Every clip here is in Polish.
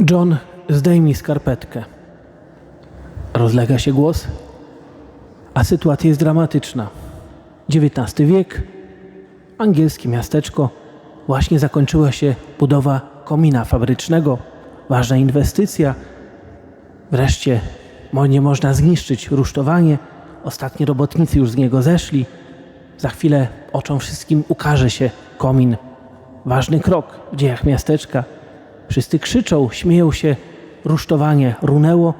John, zdejmij skarpetkę. Rozlega się głos, a sytuacja jest dramatyczna. XIX wiek, angielskie miasteczko, właśnie zakończyła się budowa komina fabrycznego, ważna inwestycja. Wreszcie nie można zniszczyć rusztowanie, ostatni robotnicy już z niego zeszli. Za chwilę oczom wszystkim ukaże się komin. Ważny krok w dziejach miasteczka. Wszyscy krzyczą, śmieją się, rusztowanie runęło,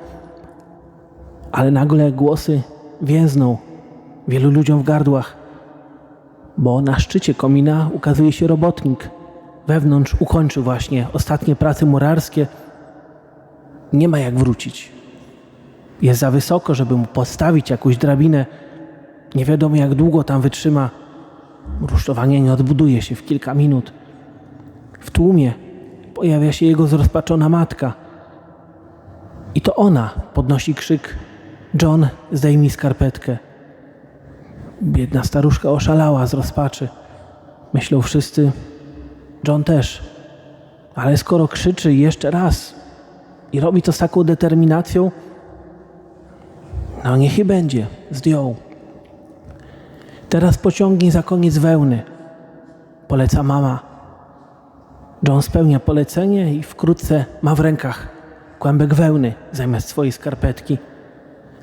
ale nagle głosy więzną wielu ludziom w gardłach, bo na szczycie komina ukazuje się robotnik. Wewnątrz ukończył właśnie ostatnie prace murarskie. Nie ma jak wrócić. Jest za wysoko, żeby mu postawić jakąś drabinę. Nie wiadomo jak długo tam wytrzyma. Rusztowanie nie odbuduje się w kilka minut. W tłumie pojawia się jego zrozpaczona matka. I to ona podnosi krzyk: John, zdejmij skarpetkę. Biedna staruszka oszalała z rozpaczy. Myślą wszyscy, John też. Ale skoro krzyczy jeszcze raz i robi to z taką determinacją, no niech i będzie, zdjął. Teraz pociągnij za koniec wełny, poleca mama. John spełnia polecenie i wkrótce ma w rękach kłębek wełny zamiast swojej skarpetki.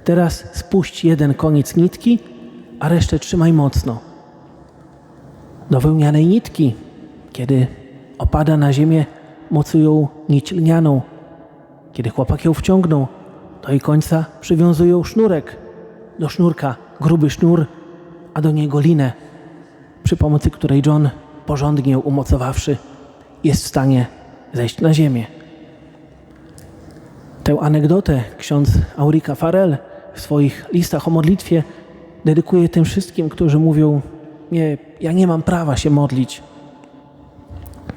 Teraz spuść jeden koniec nitki, a resztę trzymaj mocno. Do wełnianej nitki, kiedy opada na ziemię, mocują nić lnianą. Kiedy chłopak ją wciągnął, do jej końca przywiązują sznurek. Do sznurka gruby sznur, a do niego linę, przy pomocy której John, porządnie umocowawszy, jest w stanie zejść na ziemię. Tę anegdotę ksiądz Aurika Farel w swoich listach o modlitwie dedykuje tym wszystkim, którzy mówią: Nie, ja nie mam prawa się modlić.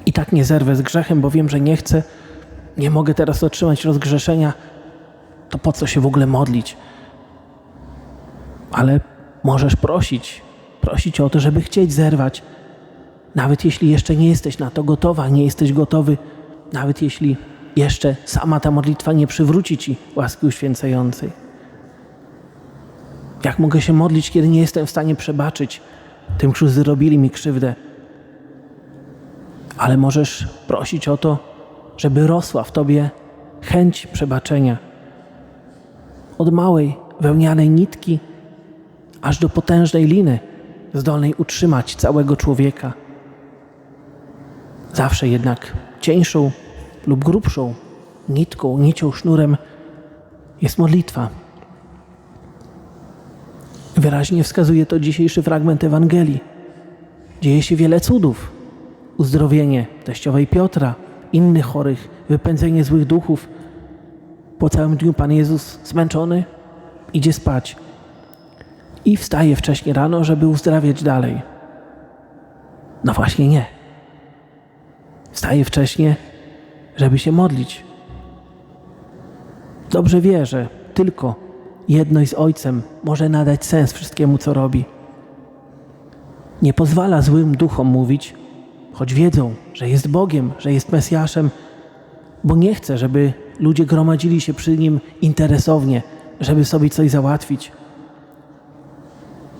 I tak nie zerwę z grzechem, bo wiem, że nie chcę, nie mogę teraz otrzymać rozgrzeszenia. To po co się w ogóle modlić? Ale możesz prosić, prosić o to, żeby chcieć zerwać. Nawet jeśli jeszcze nie jesteś na to gotowa, nie jesteś gotowy, nawet jeśli jeszcze sama ta modlitwa nie przywróci ci łaski uświęcającej. Jak mogę się modlić, kiedy nie jestem w stanie przebaczyć tym, którzy zrobili mi krzywdę? Ale możesz prosić o to, żeby rosła w tobie chęć przebaczenia. Od małej wełnianej nitki aż do potężnej liny, zdolnej utrzymać całego człowieka. Zawsze jednak cieńszą lub grubszą nitką, nicią, sznurem jest modlitwa. Wyraźnie wskazuje to dzisiejszy fragment Ewangelii. Dzieje się wiele cudów. Uzdrowienie teściowej Piotra, innych chorych, wypędzenie złych duchów. Po całym dniu Pan Jezus zmęczony idzie spać i wstaje wcześnie rano, żeby uzdrawiać dalej. No właśnie nie. Wstaje wcześnie, żeby się modlić. Dobrze wie, że tylko jedność z Ojcem może nadać sens wszystkiemu, co robi. Nie pozwala złym duchom mówić, choć wiedzą, że jest Bogiem, że jest Mesjaszem, bo nie chce, żeby ludzie gromadzili się przy nim interesownie, żeby sobie coś załatwić.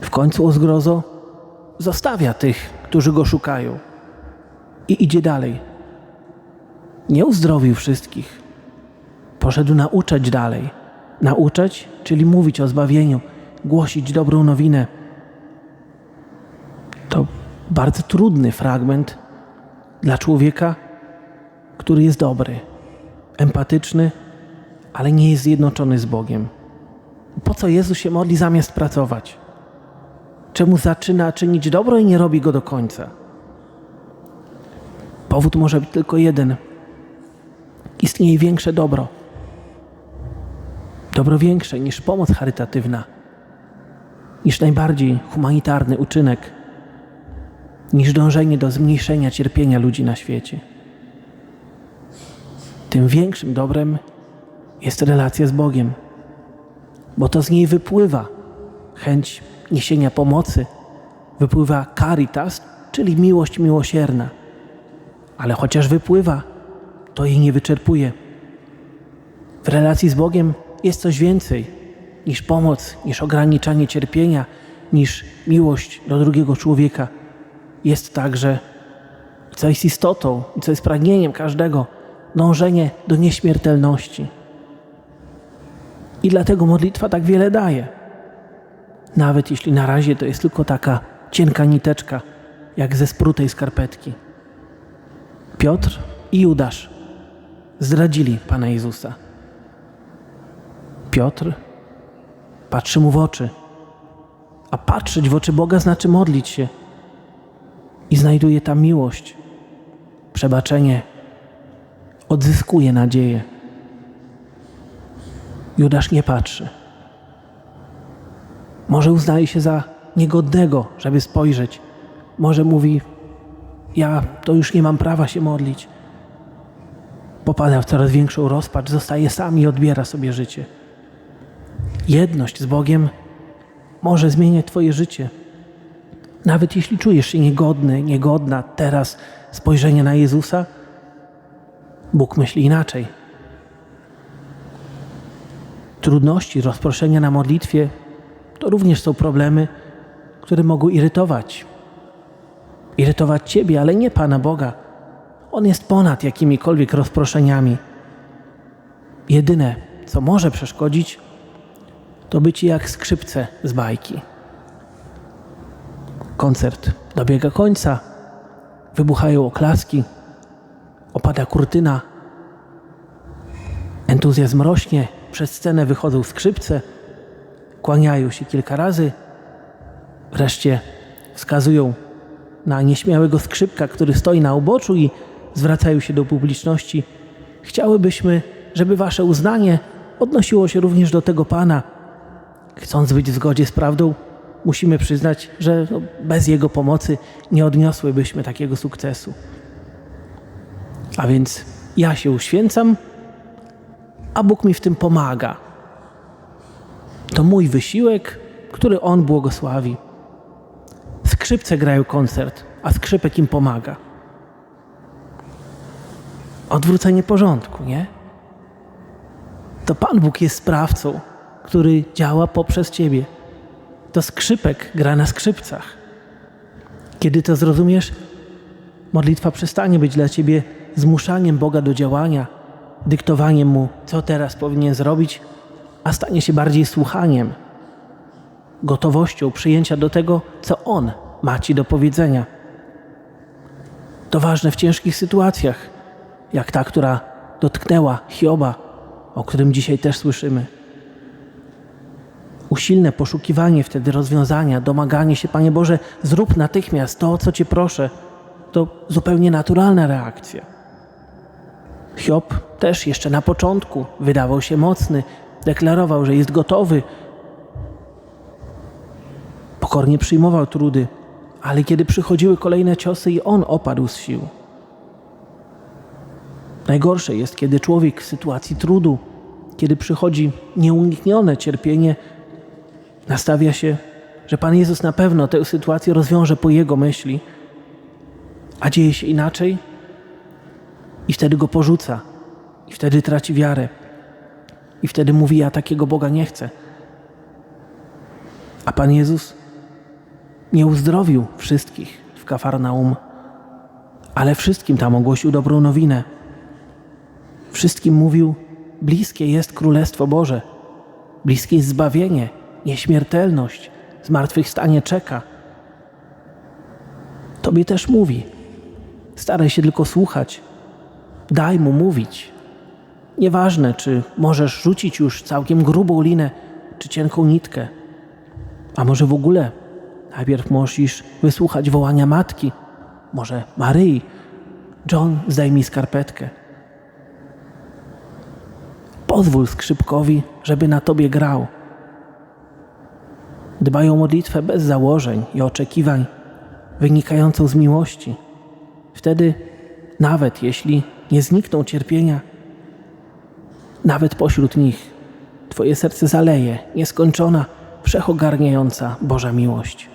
W końcu o zgrozo zostawia tych, którzy go szukają i idzie dalej. Nie uzdrowił wszystkich. Poszedł nauczać dalej. Nauczać, czyli mówić o zbawieniu, głosić dobrą nowinę. To bardzo trudny fragment dla człowieka, który jest dobry, empatyczny, ale nie jest zjednoczony z Bogiem. Po co Jezus się modli zamiast pracować? Czemu zaczyna czynić dobro i nie robi go do końca? Powód może być tylko jeden. Istnieje większe dobro. Dobro większe niż pomoc charytatywna, niż najbardziej humanitarny uczynek, niż dążenie do zmniejszenia cierpienia ludzi na świecie. Tym większym dobrem jest relacja z Bogiem, bo to z niej wypływa chęć niesienia pomocy, wypływa caritas, czyli miłość miłosierna. Ale chociaż wypływa, to jej nie wyczerpuje. W relacji z Bogiem jest coś więcej niż pomoc, niż ograniczanie cierpienia, niż miłość do drugiego człowieka. Jest także, co jest istotą co jest pragnieniem każdego, dążenie do nieśmiertelności. I dlatego modlitwa tak wiele daje. Nawet jeśli na razie to jest tylko taka cienka niteczka, jak ze sprutej skarpetki. Piotr i Judasz zdradzili Pana Jezusa. Piotr patrzy mu w oczy, a patrzeć w oczy Boga znaczy modlić się i znajduje tam miłość, przebaczenie, odzyskuje nadzieję. Judasz nie patrzy. Może uznaje się za niegodnego, żeby spojrzeć. Może mówi: Ja to już nie mam prawa się modlić. Popada w coraz większą rozpacz, zostaje sam i odbiera sobie życie. Jedność z Bogiem może zmieniać Twoje życie. Nawet jeśli czujesz się niegodny, niegodna teraz spojrzenia na Jezusa, Bóg myśli inaczej. Trudności, rozproszenia na modlitwie to również są problemy, które mogą irytować. Irytować Ciebie, ale nie Pana Boga. On jest ponad jakimikolwiek rozproszeniami. Jedyne, co może przeszkodzić, to być jak skrzypce z bajki. Koncert dobiega końca, wybuchają oklaski, opada kurtyna, entuzjazm rośnie, przez scenę wychodzą skrzypce, kłaniają się kilka razy, wreszcie wskazują na nieśmiałego skrzypka, który stoi na uboczu i zwracają się do publiczności. Chciałybyśmy, żeby wasze uznanie odnosiło się również do tego pana. Chcąc być w zgodzie z prawdą, musimy przyznać, że no, bez jego pomocy nie odniosłybyśmy takiego sukcesu. A więc ja się uświęcam, a Bóg mi w tym pomaga. To mój wysiłek, który On błogosławi. Skrzypce grają koncert, a skrzypek im pomaga. Odwrócenie porządku, nie? To Pan Bóg jest sprawcą, który działa poprzez Ciebie. To skrzypek gra na skrzypcach. Kiedy to zrozumiesz, modlitwa przestanie być dla Ciebie zmuszaniem Boga do działania, dyktowaniem Mu, co teraz powinien zrobić, a stanie się bardziej słuchaniem, gotowością przyjęcia do tego, co On ma Ci do powiedzenia. To ważne w ciężkich sytuacjach, jak ta, która dotknęła Hioba, o którym dzisiaj też słyszymy. Usilne poszukiwanie wtedy rozwiązania, domaganie się, Panie Boże, zrób natychmiast to, co Cię proszę, to zupełnie naturalna reakcja. Hiob też jeszcze na początku wydawał się mocny, deklarował, że jest gotowy, pokornie przyjmował trudy, ale kiedy przychodziły kolejne ciosy i on opadł z sił. Najgorsze jest, kiedy człowiek w sytuacji trudu, kiedy przychodzi nieuniknione cierpienie, nastawia się, że Pan Jezus na pewno tę sytuację rozwiąże po jego myśli, a dzieje się inaczej i wtedy go porzuca, i wtedy traci wiarę, i wtedy mówi: Ja takiego Boga nie chcę. A Pan Jezus nie uzdrowił wszystkich w Kafarnaum, ale wszystkim tam ogłosił dobrą nowinę. Wszystkim mówił: Bliskie jest Królestwo Boże, bliskie jest zbawienie, nieśmiertelność, zmartwychwstanie czeka. Tobie też mówi. Staraj się tylko słuchać. Daj mu mówić. Nieważne, czy możesz rzucić już całkiem grubą linę, czy cienką nitkę, a może w ogóle najpierw musisz wysłuchać wołania matki, może Maryi. John, zdejmij skarpetkę. Pozwól skrzypkowi, żeby na tobie grał. Dbaj o modlitwę bez założeń i oczekiwań, wynikającą z miłości. Wtedy, nawet jeśli nie znikną cierpienia, nawet pośród nich Twoje serce zaleje nieskończona, wszechogarniająca Boża miłość.